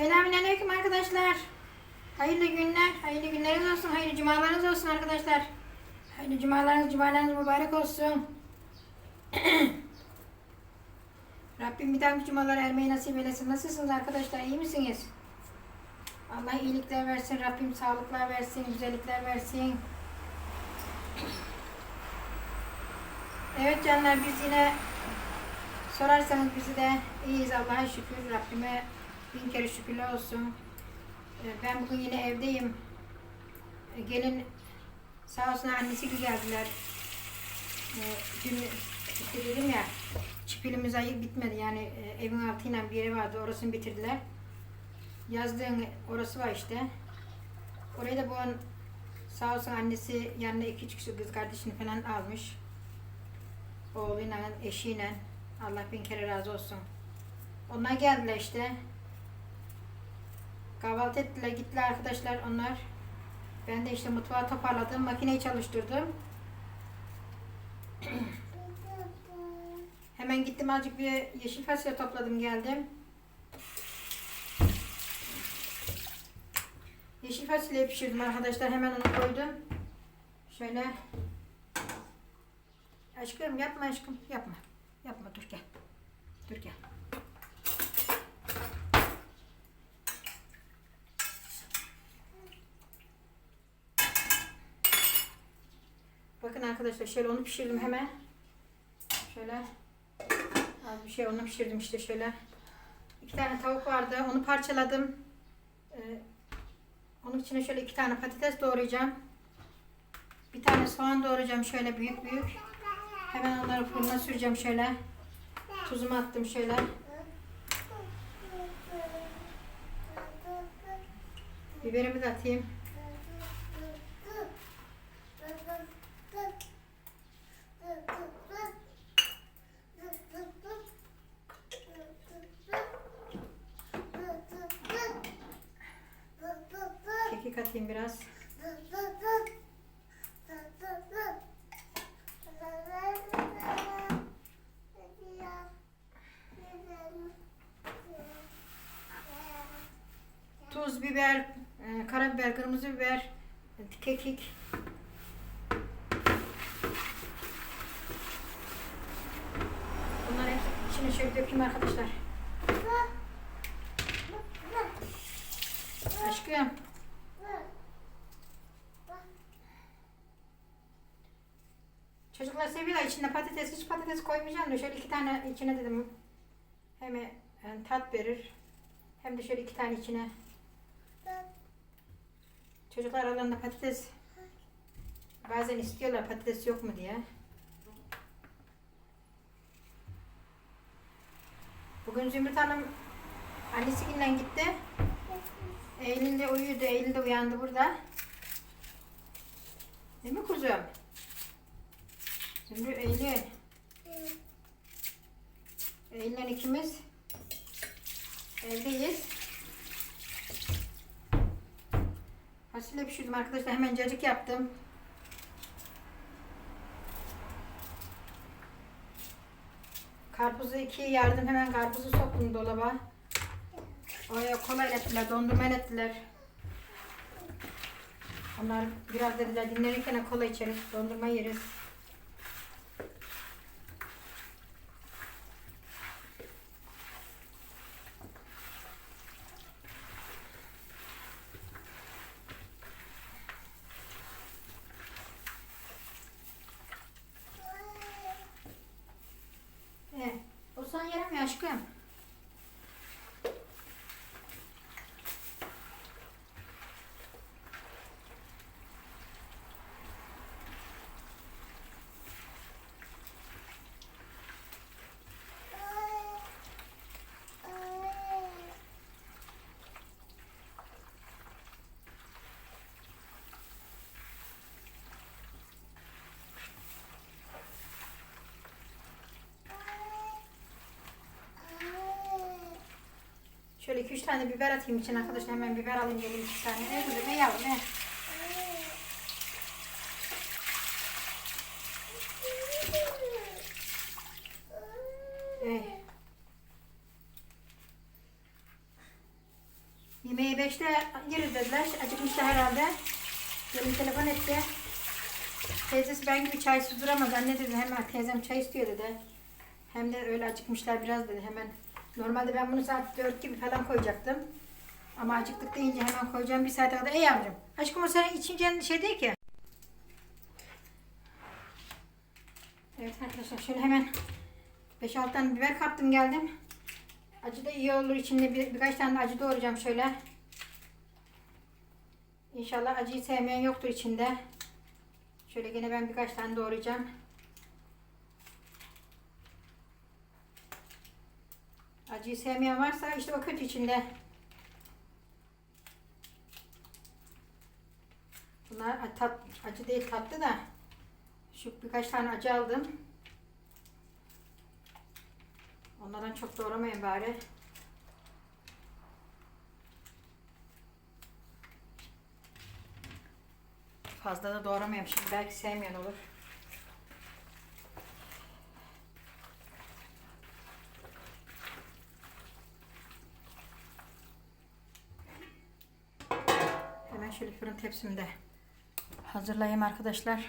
Selamünaleyküm arkadaşlar. Hayırlı günler, hayırlı günleriniz olsun, hayırlı cumalarınız olsun arkadaşlar. Hayırlı cumalarınız, cumalarınız mübarek olsun. Rabbim bir dahaki cumalara ermeyi nasip eylesin. Nasılsınız arkadaşlar, iyi misiniz? Allah iyilikler versin, Rabbim sağlıklar versin, güzellikler versin. Evet canlar biz yine sorarsanız bizi de iyiyiz Allah'a şükür. Rabbime bin kere şükürler olsun. Ee, Ben bugün yine evdeyim. Ee, Gelin sağ olsun annesi gibi geldiler. Ee, Dün işte dedim ya çipilimiz ayı bitmedi yani e, evin altıyla bir yeri vardı orasını bitirdiler. Yazdığın orası var işte. Orayı da bu an sağ olsun annesi yanına iki üç kişi kız kardeşini falan almış. Oğluyla, eşiyle. Allah bin kere razı olsun. Onlar geldiler işte. Kahvaltı ettiler, gittiler arkadaşlar onlar. Ben de işte mutfağı toparladım, makineyi çalıştırdım. Hemen gittim azıcık bir yeşil fasulye topladım geldim. Yeşil fasulye pişirdim arkadaşlar. Hemen onu koydum. Şöyle. Aşkım yapma aşkım. Yapma. Yapma dur gel. Dur gel. Bakın arkadaşlar şöyle onu pişirdim hemen. Şöyle az bir şey onu pişirdim işte şöyle. İki tane tavuk vardı. Onu parçaladım. Ee, onun içine şöyle iki tane patates doğrayacağım. Bir tane soğan doğrayacağım şöyle büyük büyük. Hemen onları fırına süreceğim şöyle. Tuzumu attım şöyle. Biberimi de atayım. Atayım biraz. Tuz, biber, e, karabiber, kırmızı biber, kekik. Bunları içine şöyle dökeyim arkadaşlar. Aşkım. İçinde patates. Hiç patates koymayacağım da şöyle iki tane içine dedim. Hem e, tat verir. Hem de şöyle iki tane içine. Çocuklar aralarında patates bazen istiyorlar patates yok mu diye. Bugün Zümrüt Hanım annesiyle gitti. Eylül de uyuyordu. Eylül de uyandı burada. Değil mi kuzum? Zümrüt, Eylül. Eylül'le ikimiz evdeyiz. Fasulye pişirdim arkadaşlar. Hemen cacık yaptım. Karpuzu ikiye yardım. Hemen karpuzu soktum dolaba. Oraya kola ettiler, dondurma ettiler. Onlar biraz dediler dinlenirken kola içeriz, dondurma yeriz. Ee, o sana yaramıyor aşkım. Şöyle 2-3 tane biber atayım için arkadaşlar. Hemen biber alayım gelin 2 tane. Ne kızım ne yavrum ne? Eh. beşte yeriz dediler. Acıkmışlar herhalde. Gelin telefon etti. Teyzesi ben gibi çaysız duramaz. Anne dedi hemen teyzem çay istiyor dedi. Hem de öyle acıkmışlar biraz dedi hemen. Normalde ben bunu saat 4 gibi falan koyacaktım. Ama acıktık deyince hemen koyacağım bir saate kadar. Ey yavrum. Aşkım o senin içince şey değil ki. Evet arkadaşlar şöyle hemen 5-6 tane biber kaptım geldim. Acı da iyi olur. İçinde bir, birkaç tane acı doğrayacağım şöyle. İnşallah acıyı sevmeyen yoktur içinde. Şöyle gene ben birkaç tane doğrayacağım. Acıyı sevmeyen varsa işte kötü içinde. Bunlar tat, acı değil tatlı da. Şu birkaç tane acı aldım. Onlardan çok doğramayın bari. Fazla da doğramayayım şimdi belki sevmeyen olur. Hemen şöyle fırın tepsimde hazırlayayım arkadaşlar.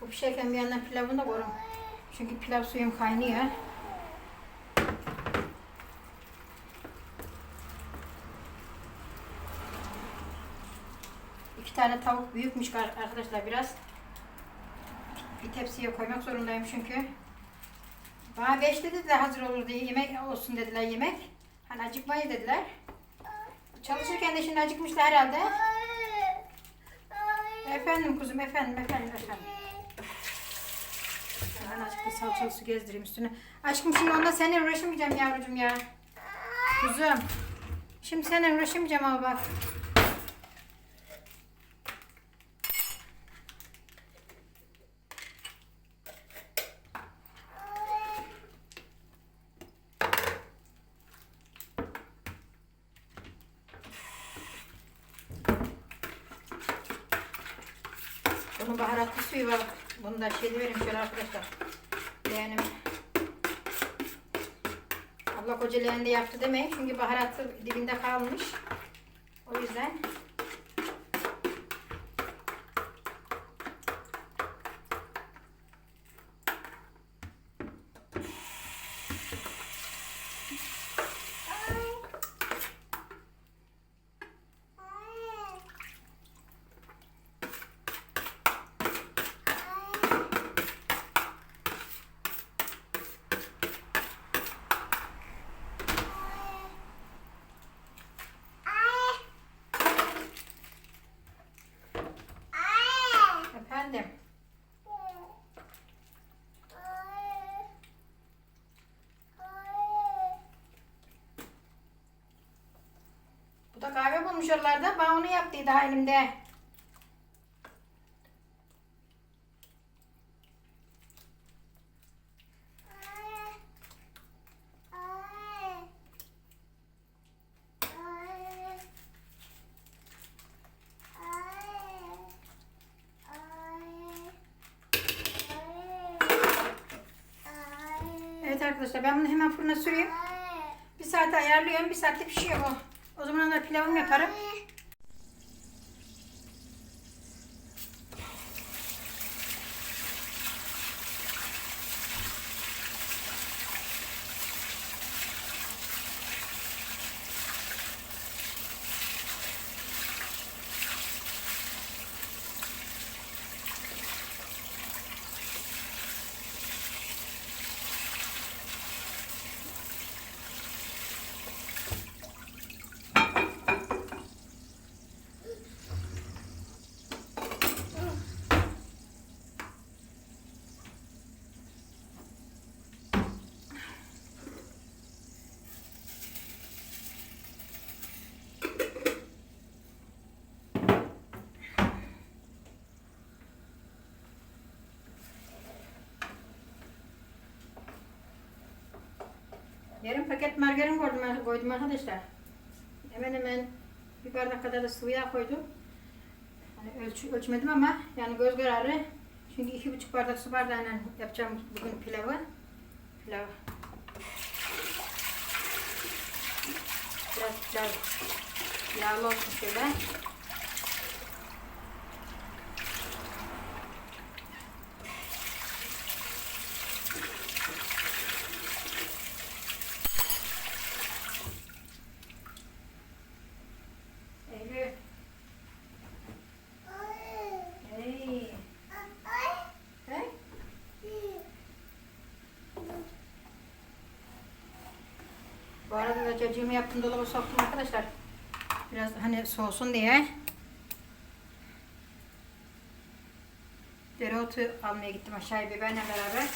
Bu pişerken bir yandan pilavını da koyarım. Çünkü pilav suyum kaynıyor. İki tane tavuk büyükmüş ar- arkadaşlar biraz. Bir tepsiye koymak zorundayım çünkü. Bana beş dedi de hazır olur diye yemek olsun dediler yemek. Hani acıkmayı dediler. Çalışırken de şimdi acıkmışlar herhalde. Efendim kuzum efendim efendim efendim. Ben da salçalı su gezdireyim üstüne. Aşkım şimdi onda seninle uğraşamayacağım yavrucuğum ya. Kuzum. Şimdi seninle uğraşamayacağım ama bak. Bunun baharatlı suyu var. Bunu da şey vereyim şöyle arkadaşlar. Leğenim. Abla koca leğende yaptı demeyin çünkü baharatı dibinde kalmış. O yüzden. Efendim. Bu da kahve bulmuş. Bana onu yaptıydı daha paket margarin koydum, koydum arkadaşlar. Hemen hemen bir bardak kadar da sıvı yağ koydum. Hani ölç, ölçmedim ama yani göz kararı. Çünkü iki buçuk bardak su bardağıyla yapacağım bugün pilavı. Pilav. Biraz pilav yağlı olsun şöyle. Eylül. Hey. Hey. Bu arada da cacığımı yaptım dolaba soktum arkadaşlar. Biraz hani soğusun diye. Dereotu almaya gittim aşağıya biberle beraber.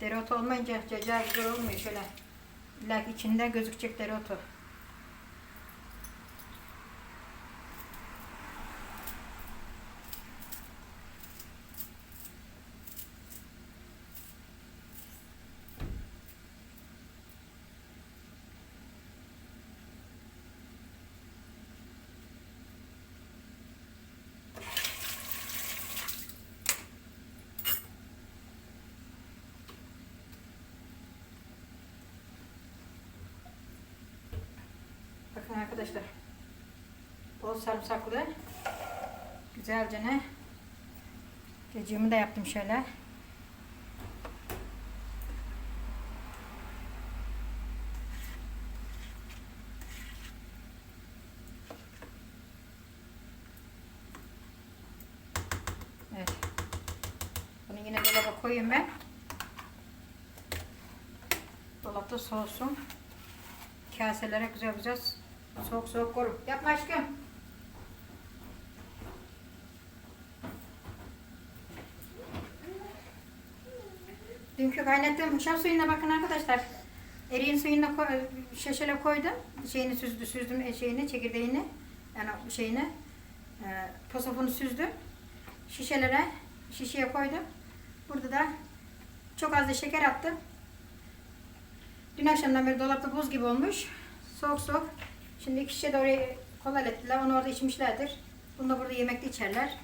Dereotu olmayınca cacığa güzel olmuyor şöyle. İlla içinde gözükecek dereotu. Bakın arkadaşlar. Bol sarımsaklı. Güzelce ne? Cacığımı da yaptım şöyle. Evet. Bunu yine dolaba koyayım ben. Dolapta soğusun. Kaselere güzel güzel soğuk soğuk koyun. Yapma aşkım. Dünkü kaynattığım hoşaf suyuna bakın arkadaşlar. Eriğin suyuna koy, şişele koydum. Şeyini süzdü, süzdüm e, şeyini, çekirdeğini. Yani şeyini. E, posofunu süzdüm. Şişelere, şişeye koydum. Burada da çok az da şeker attım. Dün akşamdan beri dolapta buz gibi olmuş. Soğuk soğuk. Şimdi iki şişe de oraya kolay ettiler. Onu orada içmişlerdir. Bunu da burada yemekte içerler.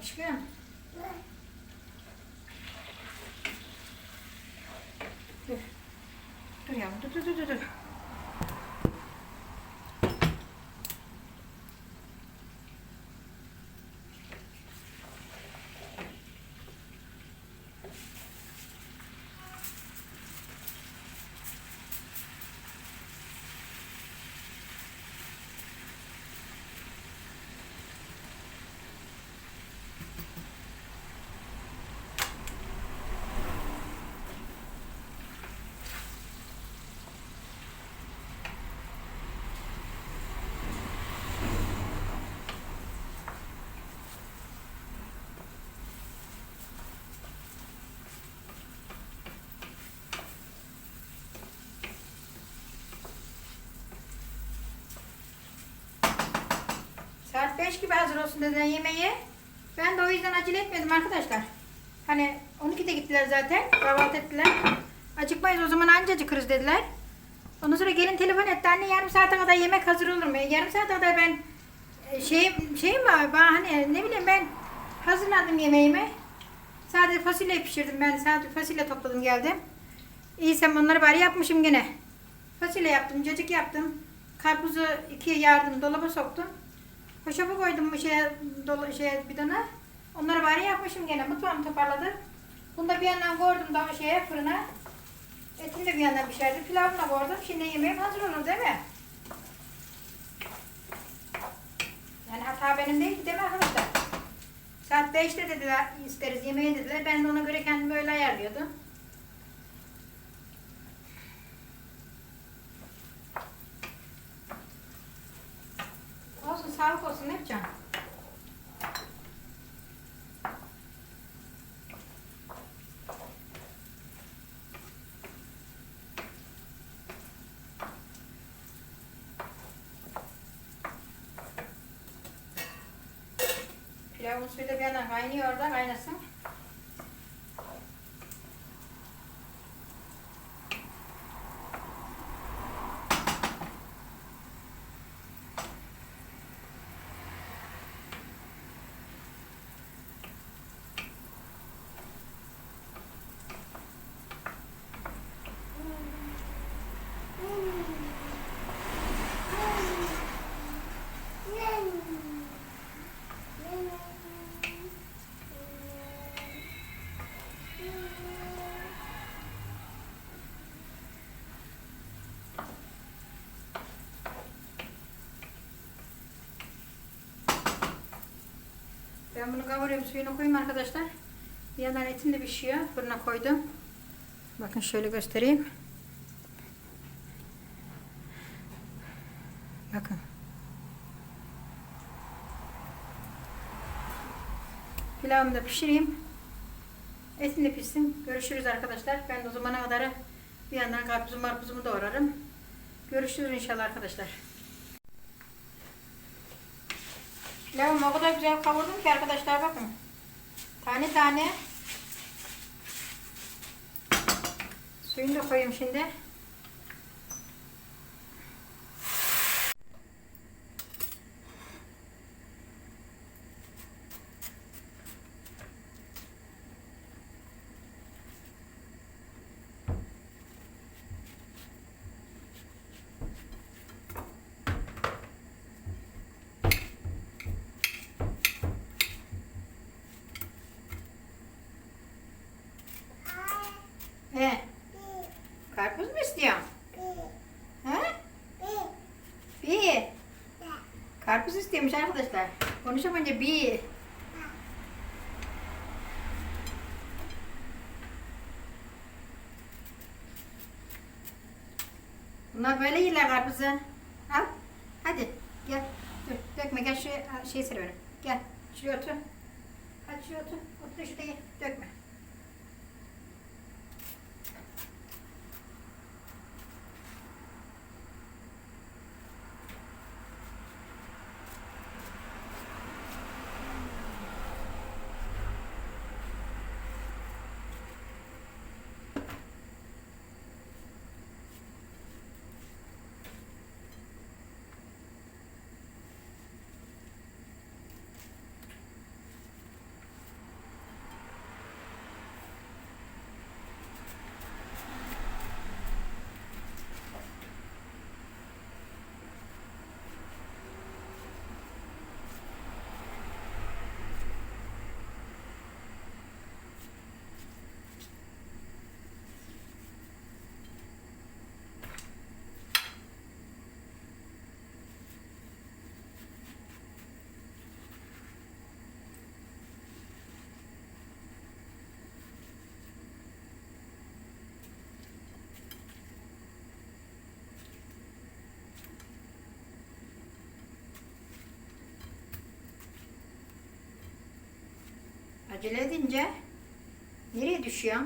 Aşkım. Dur. Dur yavrum. Dur dur dur dur. dur. Saat 5 gibi hazır olsun dediler yemeği. Ben de o yüzden acele etmedim arkadaşlar. Hani 12'de gittiler zaten. Kahvaltı ettiler. Acıkmayız o zaman anca acıkırız dediler. Ondan sonra gelin telefon etti. Anne yarım saate kadar yemek hazır olur mu? Yarım saate kadar ben e, şey şey mi? Ben hani ne bileyim ben hazırladım yemeğimi. Sadece fasulye pişirdim ben. Sadece fasulye topladım geldim. İyiysem onları bari yapmışım gene. Fasulye yaptım, cacık yaptım. Karpuzu ikiye yardım dolaba soktum. Hoşafı koydum bu şeye, dolu, şeye bidona. Onları bari yapmışım gene. Mutfağımı toparladım. Bunu da bir yandan koydum da o şeye fırına. Etim de bir yandan pişerdi. Pilavımı da koydum. Şimdi yemeğim hazır olur değil mi? Yani hata benim değil değil mi arkadaşlar? Saat 5'te dediler isteriz yemeği dediler. Ben de ona göre kendimi böyle ayarlıyordum. Olsun sağlık olsun ne yapacağım? Da bir yandan kaynıyor orada kaynasın. Ben bunu kavuruyorum suyunu koyayım arkadaşlar. Bir yandan etim de pişiyor. Fırına koydum. Bakın şöyle göstereyim. Bakın. Pilavımı da pişireyim. Etim de pişsin. Görüşürüz arkadaşlar. Ben de o zamana kadar bir yandan karpuzumu marpuzumu doğrarım. Görüşürüz inşallah arkadaşlar. Pilavımı o kadar güzel kavurdum ki arkadaşlar bakın. Tane tane. Suyunu da koyayım şimdi. Arkadaşlar. Konuşamayınca bir. Bunlar böyle yerler karpuzu. Al. Hadi gel. Dur dökme gel şu şey seriverim. Gel. Şuraya otur. Hadi şuraya otur. Otur şuraya dökme. Acele edince nereye düşüyor?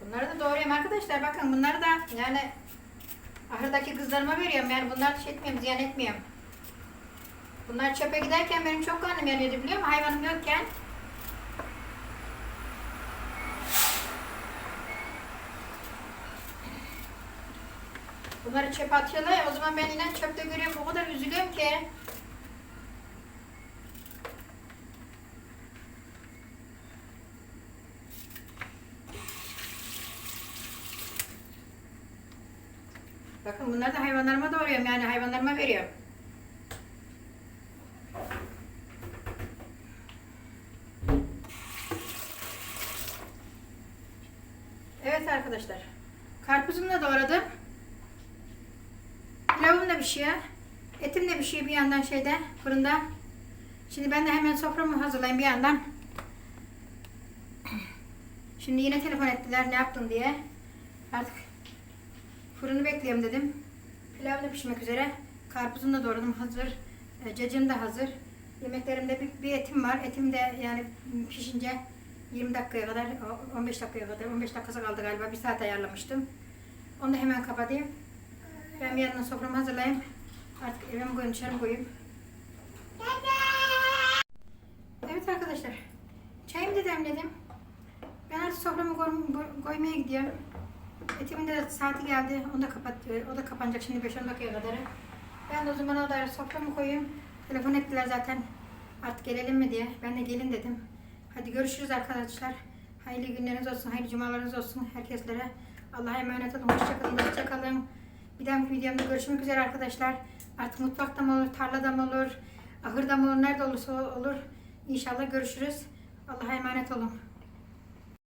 Bunları da doğrayayım arkadaşlar. Bakın bunları da yani ahırdaki kızlarıma veriyorum. Yani bunlar şey etmiyorum, ziyan etmiyorum. Bunlar çöpe giderken benim çok karnım yanıyordu biliyor musun? Hayvanım yokken. Bunları çöpe atıyorlar ya, o zaman ben yine çöpte görüyorum. O kadar üzülüyorum ki. Bakın bunları da hayvanlarıma doğruyorum yani hayvanlarıma veriyorum. Evet arkadaşlar. Karpuzumu da doğradım. Pilavım da pişiyor. Etim de pişiyor bir yandan şeyde fırında. Şimdi ben de hemen soframı hazırlayayım bir yandan. Şimdi yine telefon ettiler ne yaptın diye. Artık Fırını bekliyorum dedim. Pilav pişmek üzere. Karpuzunu da doğradım hazır. E, cacığım da hazır. Yemeklerimde bir, bir etim var. Etim de yani pişince 20 dakikaya kadar, o- 15 dakikaya kadar, 15 dakikası kaldı galiba. Bir saat ayarlamıştım. Onu da hemen kapatayım. Ben bir yandan soframı hazırlayayım. Artık eve mi koyayım, dışarı koyayım? Evet arkadaşlar. Çayımı da demledim. Ben artık soframı koy- koymaya gidiyorum. Etimin de saati geldi. Onu da kapat, o da kapanacak şimdi 5-10 dakikaya kadar. Ben de o zaman odaya soframı koyayım. Telefon ettiler zaten. Artık gelelim mi diye. Ben de gelin dedim. Hadi görüşürüz arkadaşlar. Hayırlı günleriniz olsun, hayırlı cumalarınız olsun herkeslere. Allah'a emanet olun. Hoşçakalın, hoşçakalın. Bir dahaki videomda görüşmek üzere arkadaşlar. Artık mutfakta mı olur, tarlada mı olur, ahırda mı olur, nerede olursa olur. İnşallah görüşürüz. Allah'a emanet olun.